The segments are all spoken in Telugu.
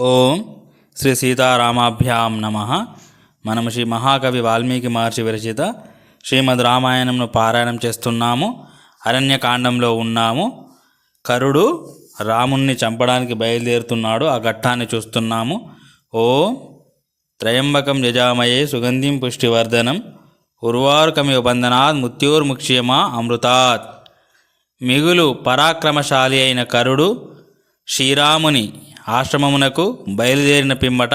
ఓం శ్రీ సీతారామాభ్యాం నమ. మనము శ్రీ మహాకవి వాల్మీకి మహర్షి విరచిత శ్రీమద్ రామాయణంను పారాయణం చేస్తున్నాము. అరణ్యకాండంలో ఉన్నాము. కరుడు రాముణ్ణి చంపడానికి బయలుదేరుతున్నాడు. ఆ ఘట్టాన్ని చూస్తున్నాము. ఓం త్రయంబకం యజామయే సుగంధిం పుష్టివర్ధనం. ఉర్వారుకమివ బంధనాత్ మృత్యోర్ముక్ష్యమా అమృతాత్. మిగులు పరాక్రమశాలి అయిన కరుడు శ్రీరాముని ఆశ్రమమునకు బయలుదేరిన పిమ్మట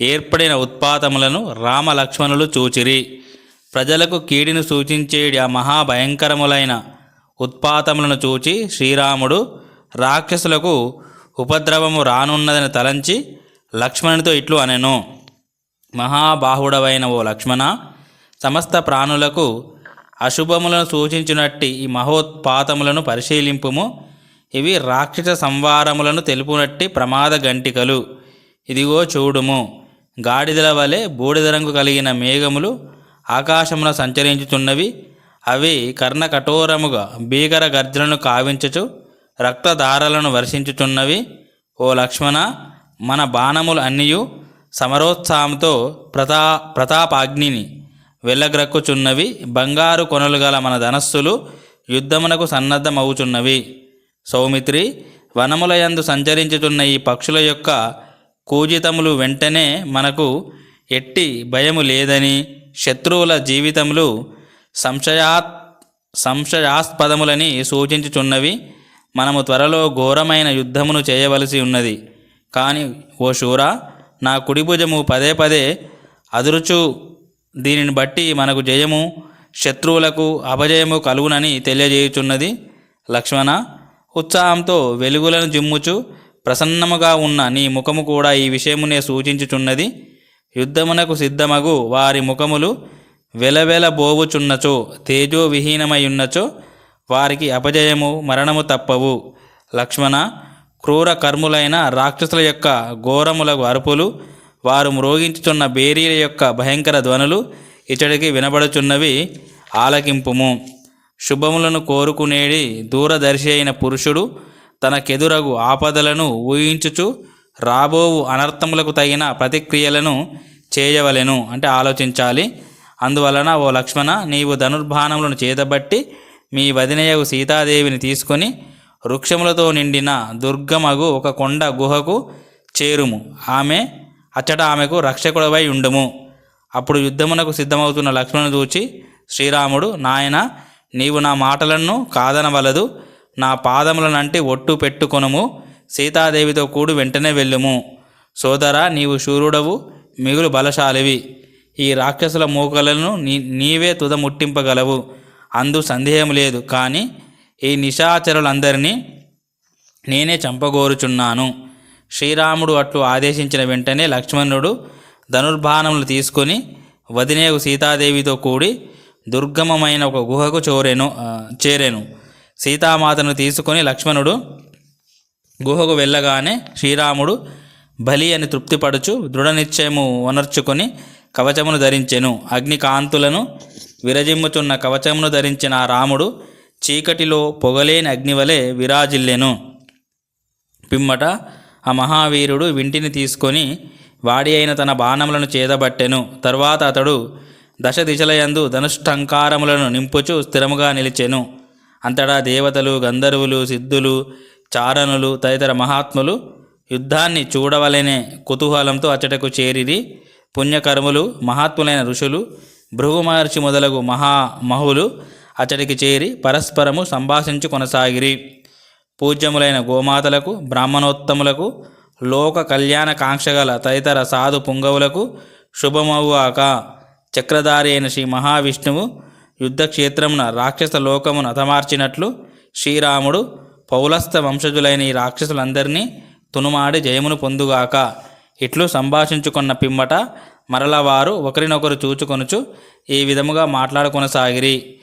ఏర్పడిన ఉత్పాతములను రామ లక్ష్మణులు చూచిరి. ప్రజలకు కీడిని సూచించేడి ఆ మహాభయంకరములైన ఉత్పాతములను చూచి శ్రీరాముడు రాక్షసులకు ఉపద్రవము రానున్నదని తలంచి లక్ష్మణునితో ఇట్లు అనెను. మహాబాహుడవైన ఓ లక్ష్మణ సమస్త ప్రాణులకు అశుభములను సూచించినట్టి ఈ మహోత్పాతములను పరిశీలింపుము. ఇవి రాక్షస సంవారములను తెలుపునట్టి ప్రమాద గంటికలు. ఇదిగో చూడుము. గాడిదల వలె బూడిద రంగు కలిగిన మేఘములు ఆకాశమున సంచరించుచున్నవి. అవి కర్ణ కఠోరముగా భీకర గర్జనను కావించుచు రక్తధారలను వర్షించుచున్నవి. ఓ లక్ష్మణ మన బాణములు అన్నియు సమరోత్సాహంతో ప్రతా ప్రతాపాగ్నిని వెళ్ళగ్రక్కుచున్నవి బంగారు కొనలు గల మన ధనస్సులు యుద్ధమునకు సన్నద్ధమవుచున్నవి. సౌమిత్రి వనములయందు సంచరించుచున్న ఈ పక్షుల యొక్క కూజితములు వెంటనే మనకు ఎట్టి భయము లేదని శత్రువుల జీవితములు సంశయాత్ సంశయాస్పదములని సూచించుచున్నవి. మనము త్వరలో ఘోరమైన యుద్ధమును చేయవలసి ఉన్నది. కానీ ఓ శూర నా కుడిభుజము పదే పదే అదురుచు దీనిని బట్టి మనకు జయము శత్రువులకు అపజయము కలుగునని తెలియజేయుచున్నది. లక్ష్మణ ఉత్సాహంతో వెలుగులను జిమ్ముచు ప్రసన్నముగా ఉన్న నీ ముఖము కూడా ఈ విషయమునే సూచించుచున్నది. యుద్ధమునకు సిద్ధమగు వారి ముఖములు వెలవెల బోవుచున్నచో వారికి అపజయము మరణము తప్పవు. లక్ష్మణ క్రూర కర్ములైన రాక్షసుల యొక్క ఘోరములకు అరుపులు వారు మ్రోగించుచున్న బేరీల యొక్క భయంకర ధ్వనులు ఇతడికి వినబడుచున్నవి ఆలకింపుము. శుభములను కోరుకునేడి దూరదర్శి అయిన పురుషుడు తనకెదురగు ఆపదలను ఊహించుచు రాబోవు అనర్థములకు తగిన ప్రతిక్రియలను చేయవలెను. అంటే ఆలోచించాలి. అందువలన ఓ లక్ష్మణ నీవు ధనుర్బాణములను చేతబట్టి మీ వదినయగు సీతాదేవిని తీసుకొని వృక్షములతో నిండిన దుర్గమగు ఒక కొండ గుహకు చేరుము. ఆమె అచ్చట ఆమెకు రక్షకుడవై ఉండుము. అప్పుడు యుద్ధమునకు సిద్ధమవుతున్న లక్ష్మణుని చూచి శ్రీరాముడు నాయన నీవు నా మాటలను కాదనవలదు నా పాదములనంటి ఒట్టు పెట్టుకొనుము సీతాదేవితో కూడి వెంటనే వెళ్ళుము. సోదరా నీవు శూరుడవు మిగులు బలశాలివి. ఈ రాక్షసుల మూకలను నీ నీవే తుదముట్టింపగలవు. అందు సందేహం లేదు కానీ ఈ నిశాచరులందరినీ నేనే చంపగోరుచున్నాను. శ్రీరాముడు అట్లు ఆదేశించిన వెంటనే లక్ష్మణుడు ధనుర్బాణములు తీసుకొని వదినేగు సీతాదేవితో కూడి దుర్గమమైన ఒక గుహకు చోరేను చేరేను. సీతామాతను తీసుకొని లక్ష్మణుడు గుహకు వెళ్ళగానే శ్రీరాముడు బలి అని తృప్తిపడుచు దృఢనిశ్చయము వనర్చుకొని కవచమును ధరించెను. అగ్నికాంతులను విరజిమ్ముచున్న కవచమును ధరించిన రాముడు చీకటిలో పొగలేని అగ్నివలె విరాజిల్లెను. పిమ్మట ఆ మహావీరుడు వింటిని తీసుకొని వాడి అయిన తన బాణములను చేదబట్టెను తర్వాత అతడు దశ దిశలయందు ధనుష్టంకారములను నింపుచు స్థిరముగా నిలిచెను. అంతటా దేవతలు గంధర్వులు సిద్ధులు చారణులు తదితర మహాత్ములు యుద్ధాన్ని చూడవలనే కుతూహలంతో అచ్చటకు చేరిరి. పుణ్యకర్ములు మహాత్ములైన ఋషులు భృగుమహర్షి మొదలగు మహామహులు అచ్చటికి చేరి పరస్పరము సంభాషించు కొనసాగిరి. పూజ్యములైన గోమాతలకు బ్రాహ్మణోత్తములకు లోక కళ్యాణ కాంక్షగల తదితర సాధు పుంగవులకు శుభమవుగాక చక్రధారి అయిన శ్రీ మహావిష్ణువు యుద్ధక్షేత్రమున రాక్షస లోకమును అతమార్చినట్లు శ్రీరాముడు పౌలస్త వంశజులైన ఈ రాక్షసులందరినీ తునుమాడి జయమును పొందుగాక ఇట్లు సంభాషించుకున్న పిమ్మట మరల వారు ఒకరినొకరు చూచుకొనుచు ఈ విధముగా మాట్లాడుకొనసాగిరి.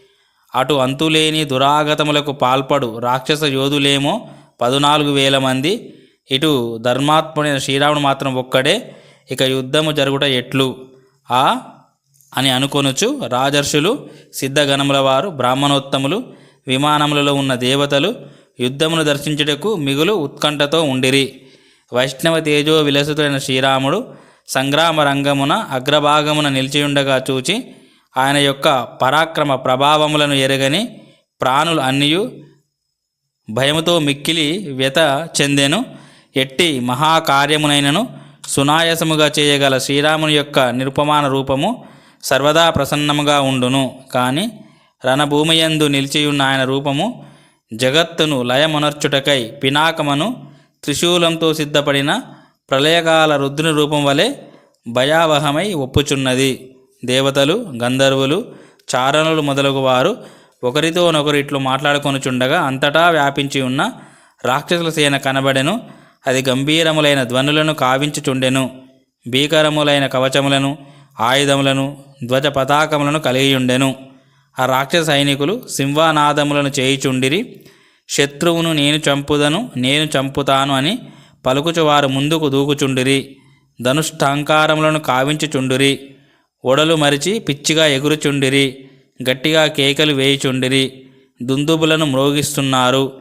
అటు అంతులేని దురాగతములకు పాల్పడు రాక్షస యోధులేమో పదునాలుగు వేల మంది. ఇటు ధర్మాత్ముడైన శ్రీరాముడు మాత్రం ఒక్కడే. ఇక యుద్ధము జరుగుట ఎట్లు? ఆ అని అనుకొనుచు రాజర్షులు సిద్ధగణముల వారు బ్రాహ్మణోత్తములు విమానములలో ఉన్న దేవతలు యుద్ధమును దర్శించుటకు మిగులు ఉత్కంఠతో ఉండిరి. వైష్ణవ తేజో విలసితుడైన శ్రీరాముడు సంగ్రామ రంగమున అగ్రభాగమున నిలిచియుండగా చూచి ఆయన యొక్క పరాక్రమ ప్రభావములను ఎరగని ప్రాణులు అన్నియు భయముతో మిక్కిలి వ్యత చెందెను. ఎట్టి మహాకార్యమునైనను సునాయాసముగా చేయగల శ్రీరాముని యొక్క నిరుపమాన రూపము సర్వదా ప్రసన్నముగా ఉండును. కానీ రణభూమియందు నిలిచియున్న ఆయన రూపము జగత్తును లయమునర్చుటకై పినాకమను త్రిశూలంతో సిద్ధపడిన ప్రళయకాల రుద్రుని రూపం వలె భయావహమై ఒప్పుచున్నది. దేవతలు గంధర్వులు చారణులు మొదలగు వారు ఒకరితోనొకరు ఇట్లు మాట్లాడుకొనుచుండగా అంతటా వ్యాపించి ఉన్న రాక్షసుల సేన కనబడెను. అది గంభీరములైన ధ్వనులను కావించుచుండెను. భీకరములైన కవచములను ఆయుధములను ధ్వజ పతాకములను కలిగియుండెను. ఆ రాక్షస సైనికులు సింహనాదములను చేయుచుండిరి. శత్రువును నేను చంపుదను నేను చంపుతాను అని పలుకుచువారు ముందుకు దూకుచుండిరి. ధనుష్ఠాంకారములను కావించుచుండిరి. ఒడలు మరిచి పిచ్చిగా ఎగురుచుండిరి. గట్టిగా కేకలు వేయుచుండిరి. దుందుబులను మ్రోగిస్తున్నారు.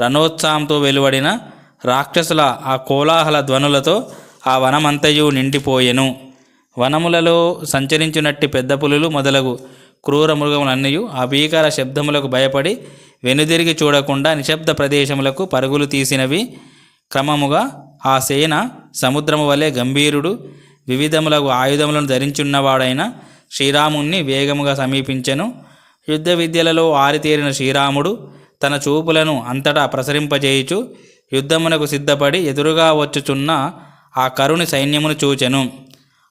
రణోత్సాహంతో వెలువడిన రాక్షసుల ఆ కోలాహల ధ్వనులతో ఆ వనమంతయు నిండిపోయెను. వనములలో సంచరించినట్టి పెద్ద పులులు మొదలగు క్రూర మృగములన్నీ ఆ భీకర శబ్దములకు భయపడి వెనుదిరిగి చూడకుండా నిశ్శబ్ద ప్రదేశములకు పరుగులు తీసినవి. క్రమముగా ఆ సేన సముద్రము వలె గంభీరుడు వివిధములకు ఆయుధములను ధరించున్నవాడైన శ్రీరాముణ్ణి వేగముగా సమీపించెను. యుద్ధ విద్యలలో ఆరితేరిన శ్రీరాముడు తన చూపులను అంతటా ప్రసరింపజేయుచు యుద్ధమునకు సిద్ధపడి ఎదురుగా వచ్చుచున్న ఆ కరుని సైన్యమును చూచెను.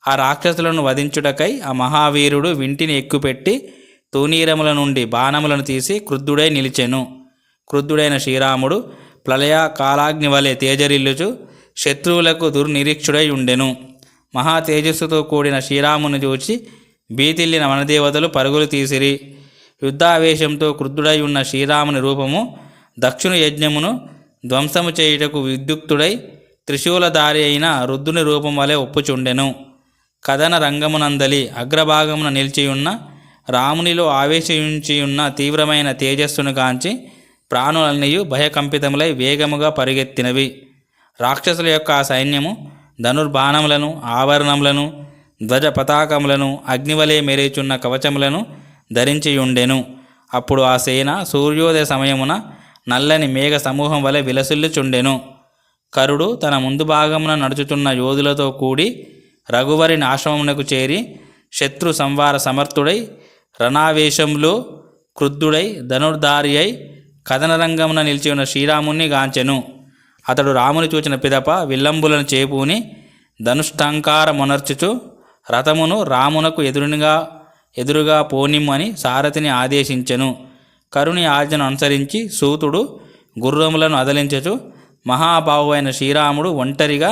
ఆ రాక్షసులను వధించుటకై ఆ మహావీరుడు వింటిని ఎక్కుపెట్టి తూనీరముల నుండి బాణములను తీసి క్రుద్ధుడై నిలిచెను. క్రుద్ధుడైన శ్రీరాముడు ప్రళయ కాలాగ్ని వలె తేజరిల్లుచు శత్రువులకు దుర్నిరీక్షుడై ఉండెను. మహా తేజస్సుతో కూడిన శ్రీరాముని చూచి బీతిల్లిన వనదేవతలు పరుగులు తీసిరి. యుద్ధావేశంతో క్రుద్ధుడై ఉన్న శ్రీరాముని రూపము దక్షిణ యజ్ఞమును ధ్వంసము చేయుటకు విద్యుక్తుడై త్రిశూలధారి అయిన రుద్రుని రూపం వలె ఒప్పుచుండెను. కథన రంగమునందలి అగ్రభాగమున నిలిచియున్న రామునిలో ఆవేశించియున్న తీవ్రమైన తేజస్సును కాంచి ప్రాణులన్నయు భయకంపితములై వేగముగా పరిగెత్తినవి. రాక్షసుల యొక్క ఆ సైన్యము ధనుర్బాణములను ఆభరణములను ధ్వజ పతాకములను అగ్నివలే మెరేచున్న కవచములను ధరించియుండెను. అప్పుడు ఆ సేన సూర్యోదయ సమయమున నల్లని మేఘ సమూహం వలె విలసిల్లుచుండెను. కరుడు తన ముందు భాగమున నడుచుతున్న యోధులతో కూడి రఘువరిని ఆశ్రమమునకు చేరి శత్రు సంవార సమర్థుడై రణావేశంలో క్రుద్ధుడై ధనుర్ధారి అయి కథనరంగమున నిలిచి ఉన్న శ్రీరాముణ్ణి గాంచెను. అతడు రాముని చూచిన పిదప విల్లంబులను చేపూని ధనుష్ఠంకారమునర్చుచు రథమును రామునకు ఎదురునిగా ఎదురుగా పోనిమ్మని సారథిని ఆదేశించెను. కరుణి ఆజ్ఞను అనుసరించి సూతుడు గుర్రములను అదలించచు మహాబాహు అయిన శ్రీరాముడు ఒంటరిగా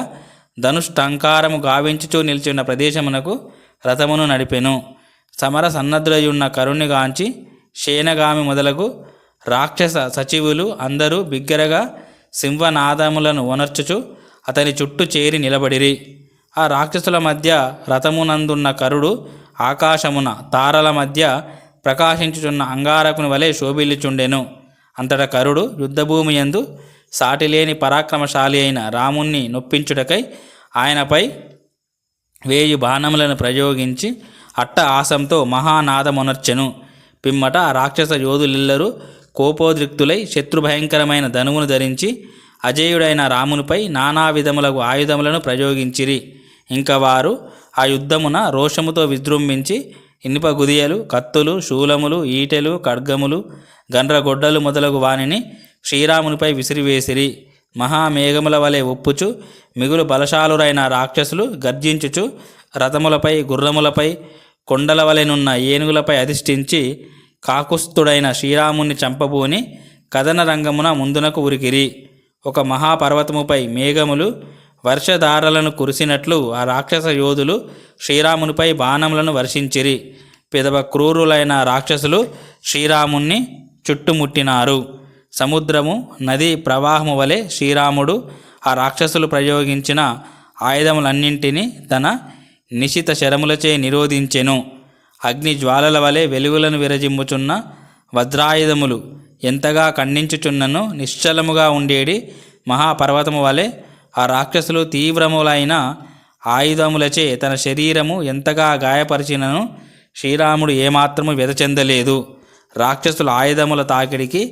ధనుష్టంకారము గావించుచూ నిలిచిన ప్రదేశమునకు రథమును నడిపెను. సమర సన్నద్ధులయున్న కరుణ్ణి గాంచి శేనగామి మొదలగు రాక్షస సచివులు అందరూ బిగ్గరగా సింహనాదములను వనర్చుచు అతని చుట్టూ చేరి నిలబడిరి. ఆ రాక్షసుల మధ్య రథమునందున్న కరుడు ఆకాశమున తారల మధ్య ప్రకాశించుచున్న అంగారకుని వలె శోభిల్లుచుండెను. అంతట కరుడు యుద్ధభూమి యందు సాటిలేని పరాక్రమశాలి అయిన రాముణ్ణి నొప్పించుటకై ఆయనపై వేయి బాణములను ప్రయోగించి అట్ట ఆసంతో మహానాదమునర్చెను. పిమ్మట ఆ రాక్షస యోధులెల్లరూ కోపోద్రిక్తులై శత్రుభయంకరమైన ధనువును ధరించి అజేయుడైన రామునిపై నానా విధములకు ఆయుధములను ప్రయోగించిరి. ఇంకా వారు ఆ యుద్ధమున రోషముతో విజృంభించి ఇనుప గుదియలు కత్తులు శూలములు ఈటెలు ఖడ్గములు గండ్రగొడ్డలు మొదలగు వానిని శ్రీరామునిపై విసిరివేసిరి. మహామేఘముల వలె ఒప్పుచు మిగులు బలశాలురైన రాక్షసులు గర్జించుచు రథములపై గుర్రములపై కొండల వలెనున్న ఏనుగులపై అధిష్ఠించి కాకుస్థుడైన శ్రీరాముని చంపబూని కథన రంగమున ముందునకు ఉరికిరి. ఒక మహాపర్వతముపై మేఘములు వర్షధారలను కురిసినట్లు ఆ రాక్షస యోధులు శ్రీరామునిపై బాణములను వర్షించిరి. పిదవ క్రూరులైన రాక్షసులు శ్రీరాముణ్ణి చుట్టుముట్టినారు. సముద్రము నది ప్రవాహము వలె శ్రీరాముడు ఆ రాక్షసులు ప్రయోగించిన ఆయుధములన్నింటినీ తన నిశిత శరములచే నిరోధించెను. అగ్ని జ్వాలల వలె వెలుగులను విరజిమ్ముచున్న వజ్రాయుధములు ఎంతగా ఖండించుచున్నను నిశ్చలముగా ఉండేడి మహాపర్వతము వలె ఆ రాక్షసులు తీవ్రములైన ఆయుధములచే తన శరీరము ఎంతగా గాయపరిచినను శ్రీరాముడు ఏమాత్రము వ్యధచెందలేదు. రాక్షసుల ఆయుధముల తాకిడికి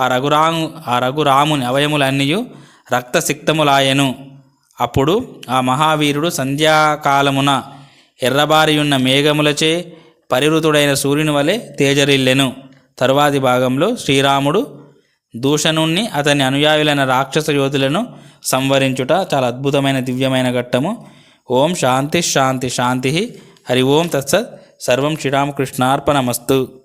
ఆ రఘురాము ఆ రఘురాముని అవయములన్నీ రక్తసిక్తములాయెను. అప్పుడు ఆ మహావీరుడు సంధ్యాకాలమున ఎర్రబారియున్న మేఘములచే పరిరుతుడైన సూర్యుని వలె తేజరిల్లెను. తరువాతి భాగంలో శ్రీరాముడు దూషణుణ్ణి అతని అనుయాయులైన రాక్షస యోధులను సంవరించుట చాలా అద్భుతమైన దివ్యమైన ఘట్టము. ఓం శాంతి శాంతి శాంతి. హరి ఓం తత్సత్. సర్వం శ్రీరామకృష్ణార్పణమస్తు.